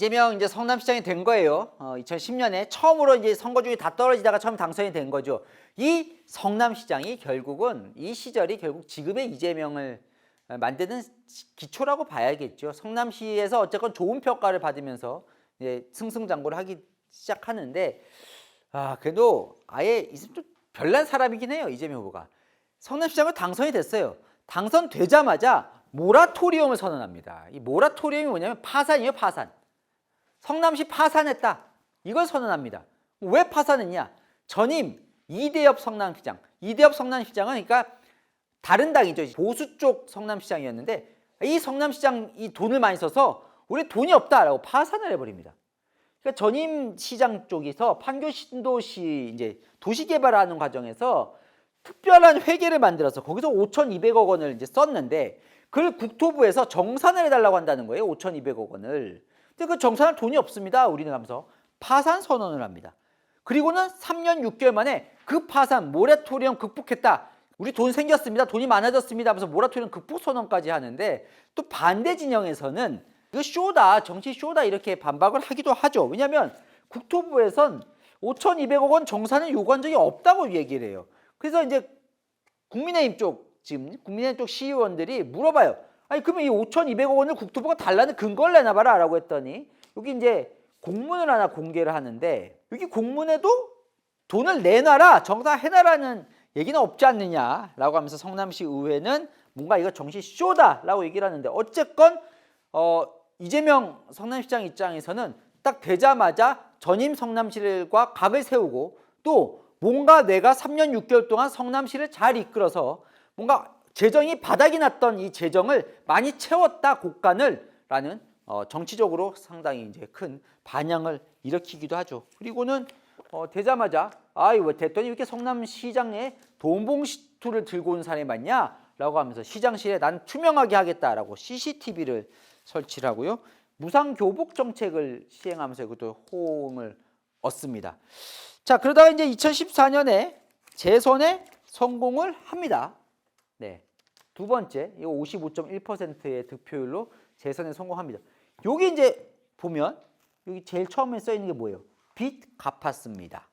이재명 이제 성남시장이 된 거예요. 어, 2010년에 처음으로 이제 선거 중에 다 떨어지다가 처음 당선이 된 거죠. 이 성남시장이 결국은 이 시절이 결국 지금의 이재명을 어, 만드는 시- 기초라고 봐야겠죠. 성남시에서 어쨌건 좋은 평가를 받으면서 이제 승승장구를 하기 시작하는데 아 그래도 아예 있으면 좀 별난 사람이긴 해요 이재명 후보가 성남시장으로 당선이 됐어요. 당선되자마자 모라토리엄을 선언합니다. 이 모라토리엄이 뭐냐면 파산이에요 파산. 성남시 파산했다. 이걸 선언합니다. 왜 파산했냐? 전임 이대엽 성남시장. 이대엽 성남시장은 그러니까 다른 당이죠. 보수 쪽 성남시장이었는데 이 성남시장 이 돈을 많이 써서 우리 돈이 없다라고 파산을 해버립니다. 그러니까 전임 시장 쪽에서 판교 신도시 이제 도시 개발하는 과정에서 특별한 회계를 만들어서 거기서 5,200억 원을 이제 썼는데 그걸 국토부에서 정산을 해달라고 한다는 거예요. 5,200억 원을. 그 정산할 돈이 없습니다. 우리는 하면서 파산 선언을 합니다. 그리고는 3년 6개월 만에 그 파산 모라토리엄 극복했다. 우리 돈 생겼습니다. 돈이 많아졌습니다. 하면서 모라토리엄 극복 선언까지 하는데 또 반대 진영에서는 이거 쇼다, 정치 쇼다 이렇게 반박을 하기도 하죠. 왜냐하면 국토부에선 5,200억 원 정산을 요구한 적이 없다고 얘기를 해요. 그래서 이제 국민의힘 쪽 지금 국민의힘 쪽 시의원들이 물어봐요. 아니 그러면 이 5,200억 원을 국토부가 달라는 근거를 내놔봐라 라고 했더니 여기 이제 공문을 하나 공개를 하는데 여기 공문에도 돈을 내놔라 정산해놔라는 얘기는 없지 않느냐라고 하면서 성남시 의회는 뭔가 이거 정치 쇼다라고 얘기를 하는데 어쨌건 어 이재명 성남시장 입장에서는 딱 되자마자 전임 성남시과 각을 세우고 또 뭔가 내가 3년 6개월 동안 성남시를 잘 이끌어서 뭔가 재정이 바닥이 났던 이 재정을 많이 채웠다 곡간을 라는 어, 정치적으로 상당히 이제 큰 반향을 일으키기도 하죠. 그리고는 어, 되자마자 아이 왜 됐더니 이렇게 성남시장에 돈봉투를 들고 온 사람이 많냐라고 하면서 시장실에 난 투명하게 하겠다라고 CCTV를 설치를 하고요. 무상 교복 정책을 시행하면서 이것도 호응을 얻습니다. 자 그러다가 이제 2014년에 재선에 성공을 합니다. 네. 두 번째, 이거 55.1%의 득표율로 재선에 성공합니다. 여기 이제 보면 여기 제일 처음에 써 있는 게 뭐예요? 빚 갚았습니다.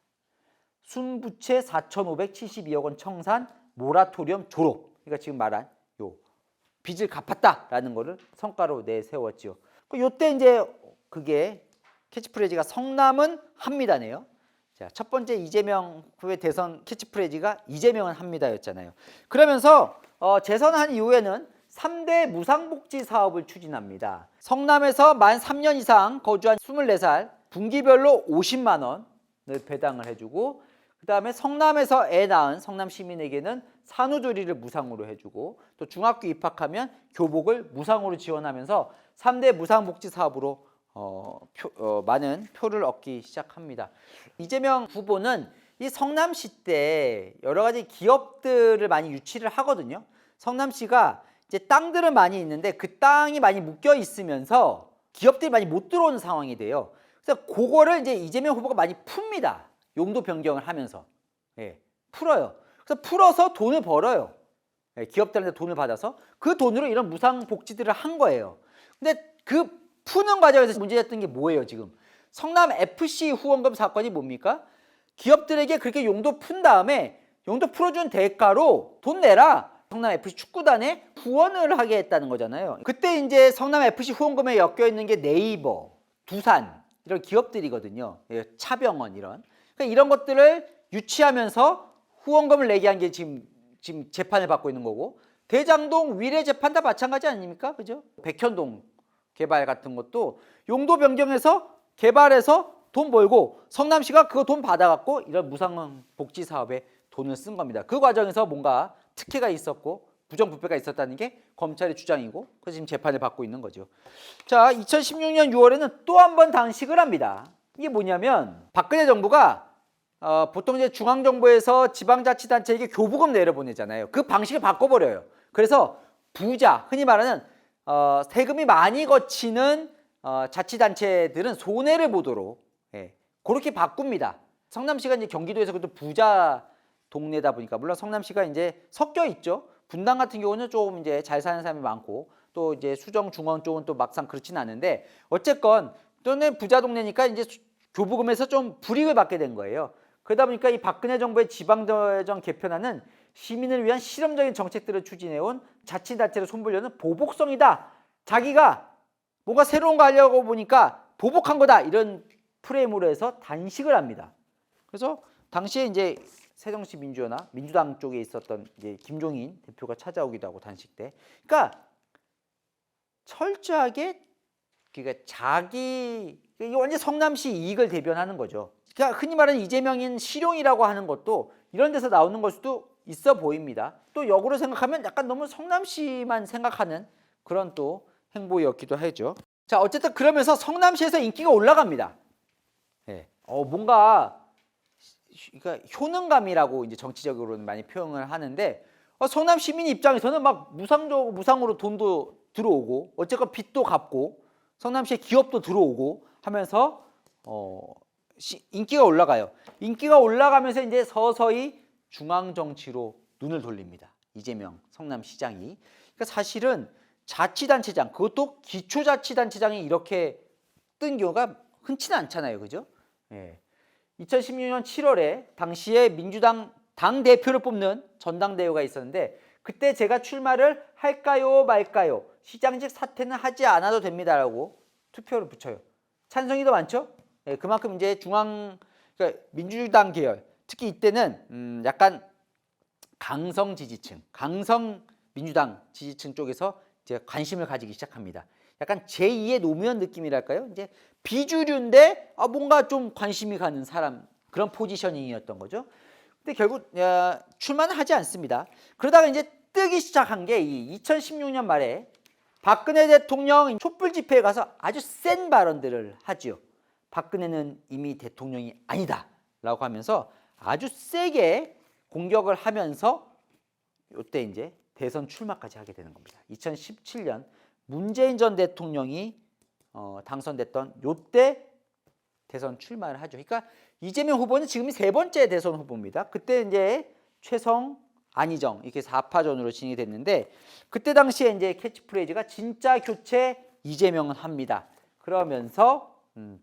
순부채 4,572억 원 청산 모라토리엄 졸업. 그러니까 지금 말한 요 빚을 갚았다라는 거를 성과로 내세웠지요. 그 요때 이제 그게 캐치프레이즈가 성남은 합니다네요. 자, 첫 번째 이재명 후의 대선 캐치프레이즈가 이재명은 합니다였잖아요. 그러면서 어, 재선한 이후에는 3대 무상복지 사업을 추진합니다. 성남에서 만 3년 이상 거주한 24살 분기별로 50만 원을 배당을 해주고 그다음에 성남에서 애 낳은 성남 시민에게는 산후조리를 무상으로 해주고 또 중학교 입학하면 교복을 무상으로 지원하면서 3대 무상복지 사업으로 어, 표, 어, 많은 표를 얻기 시작합니다. 이재명 후보는 이 성남시 때 여러 가지 기업들을 많이 유치를 하거든요. 성남시가 이제 땅들은 많이 있는데 그 땅이 많이 묶여 있으면서 기업들이 많이 못 들어오는 상황이 돼요. 그래서 그거를 이제 이재명 후보가 많이 풉니다. 용도 변경을 하면서 예, 풀어요. 그래서 풀어서 돈을 벌어요. 예, 기업들한테 돈을 받아서 그 돈으로 이런 무상 복지들을 한 거예요. 근데 그 푸는 과정에서 문제됐던 게 뭐예요, 지금? 성남 FC 후원금 사건이 뭡니까? 기업들에게 그렇게 용도 푼 다음에 용도 풀어준 대가로 돈 내라. 성남 FC 축구단에 후원을 하게 했다는 거잖아요. 그때 이제 성남 FC 후원금에 엮여 있는 게 네이버, 두산 이런 기업들이거든요. 예, 차병원 이런. 그러니까 이런 것들을 유치하면서 후원금을 내게 한 게 지금 지금 재판을 받고 있는 거고 대장동 위례 재판 다 마찬가지 아닙니까? 그죠? 백현동 개발 같은 것도 용도 변경해서 개발해서 돈 벌고 성남시가 그거 돈 받아갖고 이런 무상 복지 사업에 돈을 쓴 겁니다. 그 과정에서 뭔가 특혜가 있었고 부정부패가 있었다는 게 검찰의 주장이고 그래서 지금 재판을 받고 있는 거죠. 자, 2016년 6월에는 또 한 번 단식을 합니다. 이게 뭐냐면 박근혜 정부가 어, 보통 이제 중앙정부에서 지방자치단체에게 교부금 내려보내잖아요. 그 방식을 바꿔버려요. 그래서 부자, 흔히 말하는 어, 세금이 많이 거치는 어, 자치단체들은 손해를 보도록 예, 그렇게 바꿉니다. 성남시가 이제 경기도에서 그래도 부자 동네다 보니까 물론 성남시가 이제 섞여 있죠. 분당 같은 경우는 조금 이제 잘 사는 사람이 많고 또 이제 수정 중원 쪽은 또 막상 그렇진 않은데 어쨌건 또는 부자 동네니까 이제 수- 교부금에서 좀 불이익을 받게 된 거예요. 그러다 보니까 이 박근혜 정부의 지방재정 개편안은 시민을 위한 실험적인 정책들을 추진해온 자치단체를 손보려는 보복성이다. 자기가 뭔가 새로운 거 하려고 보니까 보복한 거다. 이런 프레임으로 해서 단식을 합니다. 그래서 당시에 이제 새정치 민주연합 민주당 쪽에 있었던 이제 김종인 대표가 찾아오기도 하고 단식 때, 그러니까 철저하게 그러니까 자기 이게 완전 성남시 이익을 대변하는 거죠. 그러니까 흔히 말하는 이재명인 실용이라고 하는 것도 이런 데서 나오는 걸 수도 있어 보입니다. 또 역으로 생각하면 약간 너무 성남시만 생각하는 그런 또 행보였기도 하죠. 자 어쨌든 그러면서 성남시에서 인기가 올라갑니다. 예. 어 뭔가 그러니까 효능감이라고 이제 정치적으로는 많이 표현을 하는데 어, 성남 시민 입장에서는 막 무상적 무상으로 돈도 들어오고 어쨌건 빚도 갚고 성남시에 기업도 들어오고 하면서 어, 시- 인기가 올라가요. 인기가 올라가면서 이제 서서히 중앙 정치로 눈을 돌립니다. 이재명 성남시장이. 그러니까 사실은 자치단체장 그것도 기초자치단체장이 이렇게 뜬 경우가 흔치는 않잖아요, 그죠? 예. 2016년 7월에 당시에 민주당 당 대표를 뽑는 전당대회가 있었는데 그때 제가 출마를 할까요 말까요 시장직 사퇴는 하지 않아도 됩니다라고 투표를 붙여요. 찬성이 더 많죠? 예, 그만큼 이제 중앙 그러니까 민주당 계열 특히 이때는 음, 약간 강성 지지층, 강성 민주당 지지층 쪽에서 이제 관심을 가지기 시작합니다. 약간 제2의 노무현 느낌이랄까요? 이제 비주류인데 아, 뭔가 좀 관심이 가는 사람 그런 포지셔닝이었던 거죠. 근데 결국 야, 출마는 하지 않습니다. 그러다가 이제 뜨기 시작한 게 이 2016년 말에 박근혜 대통령 촛불 집회에 가서 아주 센 발언들을 하지요. 박근혜는 이미 대통령이 아니다라고 하면서 아주 세게 공격을 하면서 이때 이제 대선 출마까지 하게 되는 겁니다. 2017년 문재인 전 대통령이 어, 당선됐던 요때 대선 출마를 하죠. 그러니까 이재명 후보는 지금이 세 번째 대선 후보입니다. 그때 이제 최성, 안희정 이렇게 4파전으로 진행이 됐는데 그때 당시에 이제 캐치프레이즈가 진짜 교체 이재명은 합니다. 그러면서 음,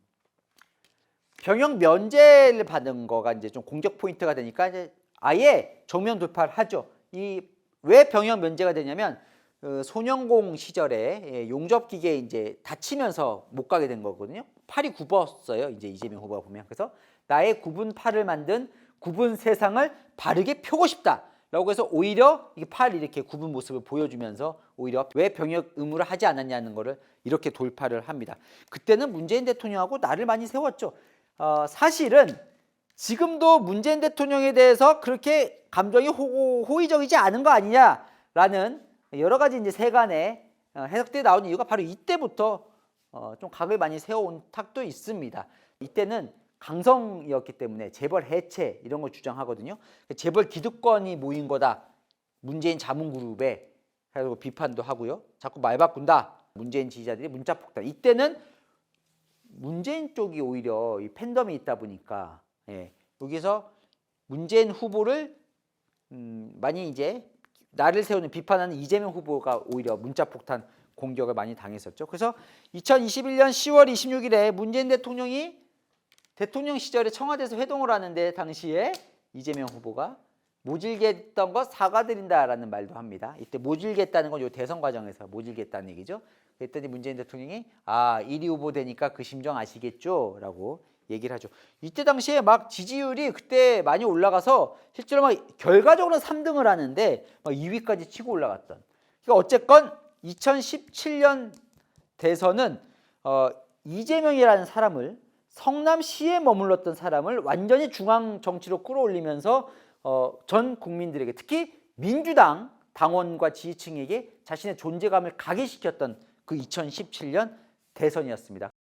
병역 면제를 받은 거가 이제 좀 공격 포인트가 되니까 이제 아예 정면 돌파를 하죠. 이 왜 병역 면제가 되냐면 어, 소년공 시절에 예, 용접 기계에 이제 다치면서 못 가게 된 거거든요. 팔이 굽었어요. 이제 이재명 후보가 보면 그래서 나의 굽은 팔을 만든 굽은 세상을 바르게 펴고 싶다 라고 해서 오히려 이게 팔 이렇게 굽은 모습을 보여주면서 오히려 왜 병역 의무를 하지 않았냐는 거를 이렇게 돌파를 합니다. 그때는 문재인 대통령하고 나를 많이 세웠죠. 어, 사실은 지금도 문재인 대통령에 대해서 그렇게 감정이 호, 호의적이지 않은 거 아니냐라는 여러 가지 이제 세간의 어, 해석들이 나오는 이유가 바로 이때부터 어, 좀 각을 많이 세워온 탁도 있습니다. 이때는 강성이었기 때문에 재벌 해체 이런 걸 주장하거든요. 재벌 기득권이 모인 거다. 문재인 자문그룹에 그리고 비판도 하고요. 자꾸 말 바꾼다. 문재인 지지자들이 문자 폭탄. 이때는 문재인 쪽이 오히려 이 팬덤이 있다 보니까 예, 여기서 문재인 후보를 음, 많이 이제 나를 세우는 비판하는 이재명 후보가 오히려 문자 폭탄 공격을 많이 당했었죠. 그래서 2021년 10월 26일에 문재인 대통령이 대통령 시절에 청와대에서 회동을 하는데 당시에 이재명 후보가 모질겠던 거 사과드린다라는 말도 합니다. 이때 모질겠다는 건 요 대선 과정에서 모질겠다는 얘기죠. 그랬더니 문재인 대통령이 아 1위 후보 되니까 그 심정 아시겠죠?라고 얘기를 하죠. 이때 당시에 막 지지율이 그때 많이 올라가서 실제로 막 결과적으로는 3등을 하는데 막 2위까지 치고 올라갔던. 그러니까 어쨌건 2017년 대선은 어, 이재명이라는 사람을 성남시에 머물렀던 사람을 완전히 중앙 정치로 끌어올리면서 어, 전 국민들에게 특히 민주당 당원과 지지층에게 자신의 존재감을 각인시켰던 그 2017년 대선이었습니다.